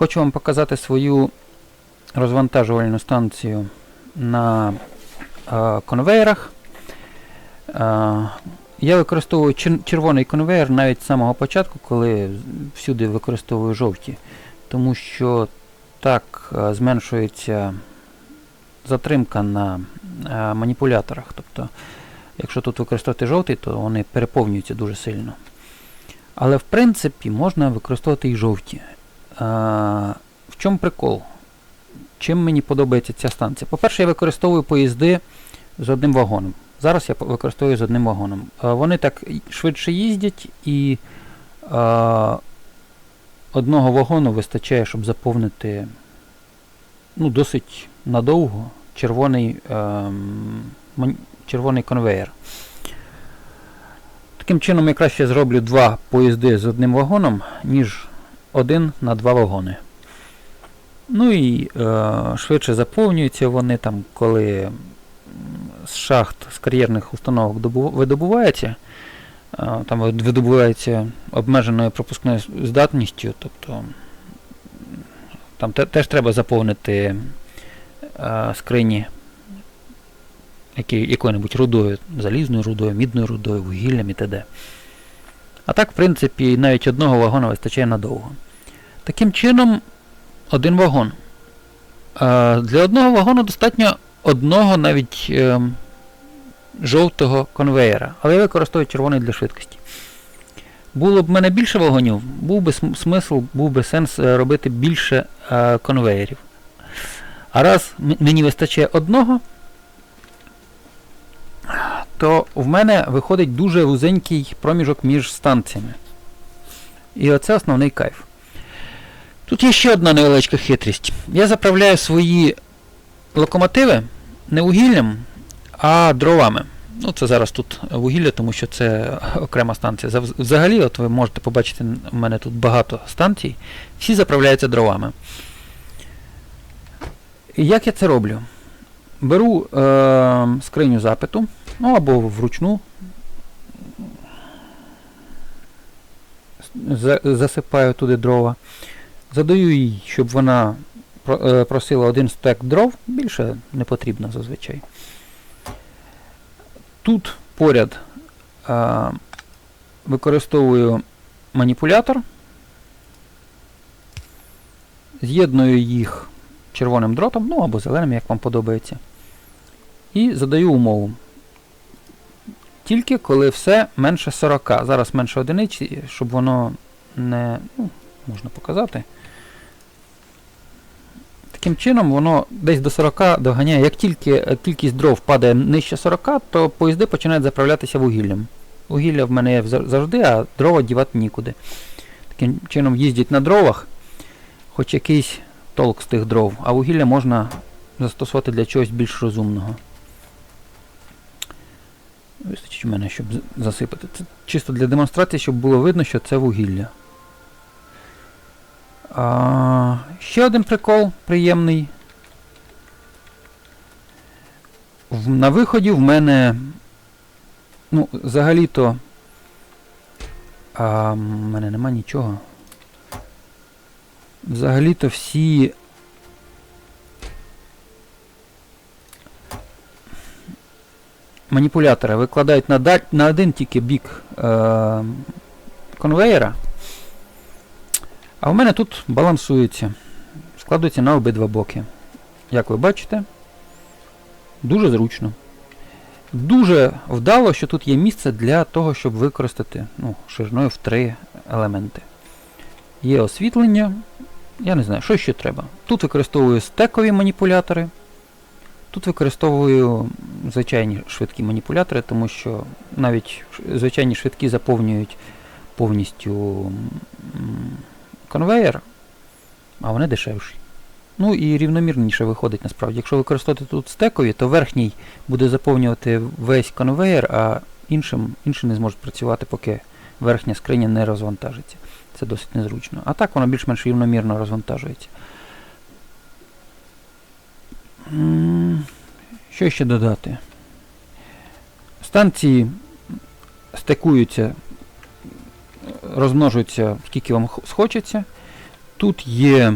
Хочу вам показати свою розвантажувальну станцію на е, конвейерах. Е, я використовую червоний конвейер навіть з самого початку, коли всюди використовую жовті, тому що так е, зменшується затримка на е, маніпуляторах. Тобто, якщо тут використовувати жовтий, то вони переповнюються дуже сильно. Але в принципі можна використовувати і жовті. В чому прикол? Чим мені подобається ця станція? По-перше, я використовую поїзди з одним вагоном. Зараз я використовую з одним вагоном. Вони так швидше їздять і одного вагону вистачає, щоб заповнити ну, досить надовго червоний, ем, червоний конвейер. Таким чином я краще зроблю два поїзди з одним вагоном, ніж один на два вагони. Ну і е, швидше заповнюються вони там, коли з шахт, з кар'єрних установок видобувається. е, Там видобувається обмеженою пропускною здатністю, тобто там те- теж треба заповнити е, скрині якою-небудь рудою, залізною рудою, мідною рудою, вугіллям і т.д. А так, в принципі, навіть одного вагона вистачає надовго. Таким чином, один вагон. Для одного вагону достатньо одного навіть е, жовтого конвеєра, але я використовую червоний для швидкості. Було б в мене більше вагонів, був би смисл, був би сенс е, робити більше е, конвеєрів. А раз мені вистачає одного, то в мене виходить дуже вузенький проміжок між станціями. І оце основний кайф. Тут є ще одна невеличка хитрість. Я заправляю свої локомотиви не вугіллям, а дровами. Ну, це зараз тут вугілля, тому що це окрема станція. Взагалі, от ви можете побачити, у мене тут багато станцій, всі заправляються дровами. І як я це роблю? Беру е, скриню запиту, ну або вручну. Засипаю туди дрова. Задаю їй, щоб вона е, просила один стек дров, більше не потрібно зазвичай. Тут поряд е, використовую маніпулятор. З'єдную їх червоним дротом, ну або зеленим, як вам подобається. І задаю умову. Тільки коли все менше 40. Зараз менше одиниці, щоб воно не. Ну, можна показати. Таким чином, воно десь до 40 доганяє. Як тільки е, кількість дров падає нижче 40, то поїзди починають заправлятися вугіллям. Вугілля в мене є завжди, а дрова дівати нікуди. Таким чином їздять на дровах, хоч якийсь толк з тих дров, а вугілля можна застосувати для чогось більш розумного. Вистачить у мене, щоб засипати. Це чисто для демонстрації, щоб було видно, що це вугілля. А, ще один прикол приємний. В, на виході в мене. Ну, взагалі-то. В мене нема нічого. Взагалі-то всі. Маніпулятори викладають на, на один тільки бік е- конвейера. А у мене тут балансується. Складується на обидва боки. Як ви бачите, дуже зручно. Дуже вдало, що тут є місце для того, щоб використати ну, шириною в три елементи. Є освітлення. Я не знаю, що ще треба. Тут використовую стекові маніпулятори. Тут використовую звичайні швидкі маніпулятори, тому що навіть звичайні швидкі заповнюють повністю конвейер, а вони дешевші. Ну і рівномірніше виходить насправді. Якщо використовувати тут стекові, то верхній буде заповнювати весь конвейер, а іншим, інші не зможуть працювати, поки верхня скриня не розвантажиться. Це досить незручно. А так воно більш-менш рівномірно розвантажується. Що ще додати? Станції стикуються, розмножуються скільки вам схочеться. Тут є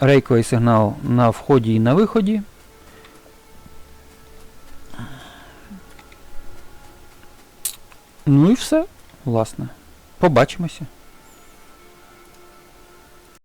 рейковий сигнал на вході і на виході. Ну і все, власне. Побачимося.